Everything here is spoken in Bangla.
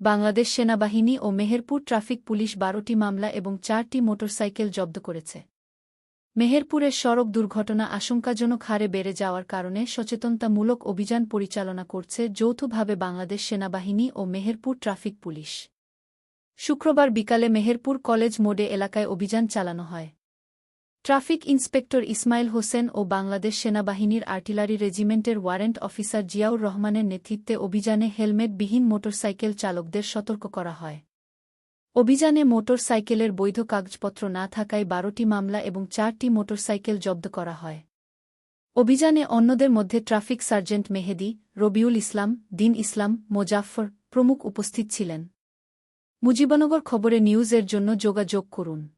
বাংলাদেশ সেনাবাহিনী ও মেহেরপুর ট্রাফিক পুলিশ বারোটি মামলা এবং চারটি মোটরসাইকেল জব্দ করেছে। মেহেরপুরের সড়ক দুর্ঘটনা আশঙ্কাজনক হারে বেড়ে যাওয়ার কারণে সচেতনতামূলক অভিযান পরিচালনা করছে যৌথভাবে বাংলাদেশ সেনাবাহিনী ও মেহেরপুর ট্রাফিক পুলিশ। শুক্রবার বিকালে মেহেরপুর কলেজ মোডে এলাকায় অভিযান চালানো হয়। ট্রাফিক ইন্সপেক্টর ইসমাইল হোসেন ও বাংলাদেশ সেনাবাহিনীর আর্টিলারি রেজিমেন্টের ওয়ারেন্ট অফিসার জিয়াউর রহমানের নেতৃত্বে অভিযানে হেলমেটবিহীন মোটরসাইকেল চালকদের সতর্ক করা হয়। অভিযানে মোটর সাইকেলের বৈধ কাগজপত্র না থাকায় বারোটি মামলা এবং চারটি মোটরসাইকেল জব্দ করা হয়। অভিযানে অন্যদের মধ্যে ট্রাফিক সার্জেন্ট মেহেদি, রবিউল ইসলাম, দিন ইসলাম, মোজাফফর প্রমুখ উপস্থিত ছিলেন। মুজিবনগর খবরে নিউজের জন্য যোগাযোগ করুন।